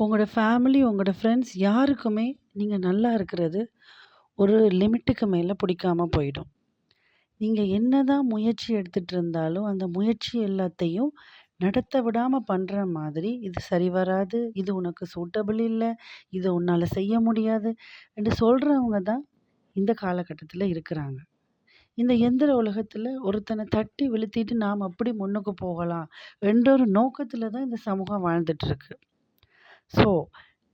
உங்களோட ஃபேமிலி, உங்களோட ஃப்ரெண்ட்ஸ் யாருக்குமே நீங்கள் நல்லா இருக்கிறது ஒரு லிமிட்டுக்கு மேலே பிடிக்காமல் போயிடும். நீங்கள் என்ன தான் முயற்சி எடுத்துகிட்டு இருந்தாலும், அந்த முயற்சி எல்லாத்தையும் நடத்த விடாமல் பண்ணுற மாதிரி, "இது சரி வராது. இது உனக்கு சூட்டபிள் இல்லை இது உன்னால் செய்ய முடியாது" என்று சொல்கிறவங்க தான் இந்த காலகட்டத்தில் இருக்கிறாங்க. இந்த எந்திர உலகத்தில் ஒருத்தனை தட்டி விழுத்திட்டு நாம் அப்படி முன்னுக்கு போகலாம் என்ற ஒரு நோக்கத்தில் தான் இந்த சமூகம் வாழ்ந்துட்டுருக்கு ஸோ,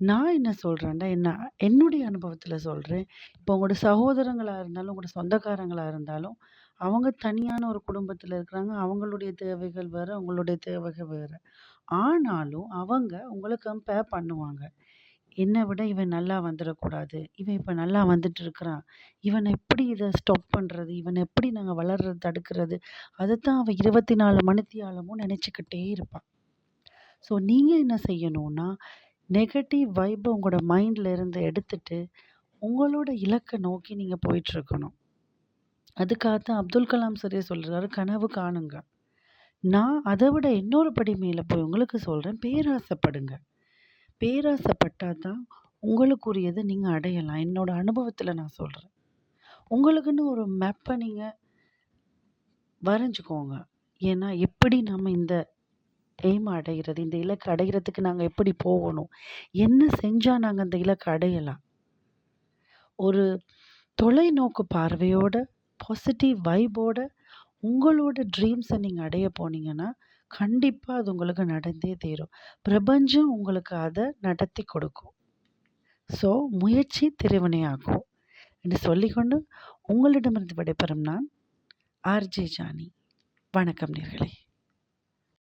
நான் என்ன சொல்கிறேன்னா என்ன என்னுடைய அனுபவத்தில் சொல்கிறேன் இப்போ உங்களோட சகோதரங்களாக இருந்தாலும், உங்களோட சொந்தக்காரங்களாக இருந்தாலும், அவங்க தனியான ஒரு குடும்பத்தில் இருக்கிறாங்க. அவங்களுடைய தேவைகள் வேறு உங்களுடைய தேவைகள் வேறு ஆனாலும் அவங்க உங்களை கம்பேர் பண்ணுவாங்க. என்னை விட இவன் நல்லா வந்துடக்கூடாது இவன் இப்போ நல்லா வந்துட்டு இருக்கிறான். இவனை எப்படி இதை ஸ்டாப் பண்ணுறது இவனை எப்படி நாங்கள் வளர்றது தடுக்கிறது?" அதைத்தான் அவன் இருபத்தி நாலு மணித்தியாலமும் நினச்சிக்கிட்டே இருப்பான் ஸோ, நீங்கள் என்ன செய்யணும்னா, நெகட்டிவ் வைப்பை உங்களோட மைண்ட்லேருந்து எடுத்துட்டு, உங்களோட இலக்கை நோக்கி நீங்கள் போயிட்டுருக்கணும். அதுக்காக தான் அப்துல் கலாம் சரியா சொல்கிறாரு "கனவு காணுங்க." நான் அதை விட இன்னொரு படி மேலே போய் உங்களுக்கு சொல்கிறேன் பேராசைப்படுங்க. பேராசைப்பட்டால் தான் உங்களுக்குரியதை நீங்கள் அடையலாம். என்னோட அனுபவத்தில் நான் சொல்கிறேன் உங்களுக்குன்னு ஒரு மேப்பை நீங்கள் வரைஞ்சிக்கோங்க ஏன்னா, எப்படி நம்ம இந்த எய்ம் அடைகிறது இந்த இலக்கு அடைகிறதுக்கு நாங்கள் எப்படி போகணும்? என்ன செஞ்சால் நாங்கள் அந்த இலக்கு அடையலாம்? ஒரு தொலைநோக்கு பார்வையோட, பாசிட்டிவ் வைபோட உங்களோட ட்ரீம்ஸை நீங்கள் அடைய போனீங்கன்னா, கண்டிப்பாக அது உங்களுக்கு நடந்தே தீரும். பிரபஞ்சம் உங்களுக்கு அதை நடத்தி கொடுக்கும். ஸோ, முயற்சி திருவினையாகும் என்று சொல்லிக்கொண்டு, உங்களிடமிருந்து விடைபெறும் நான், ஆர்.ஜே. ஜானி. வணக்கம் நேர்களே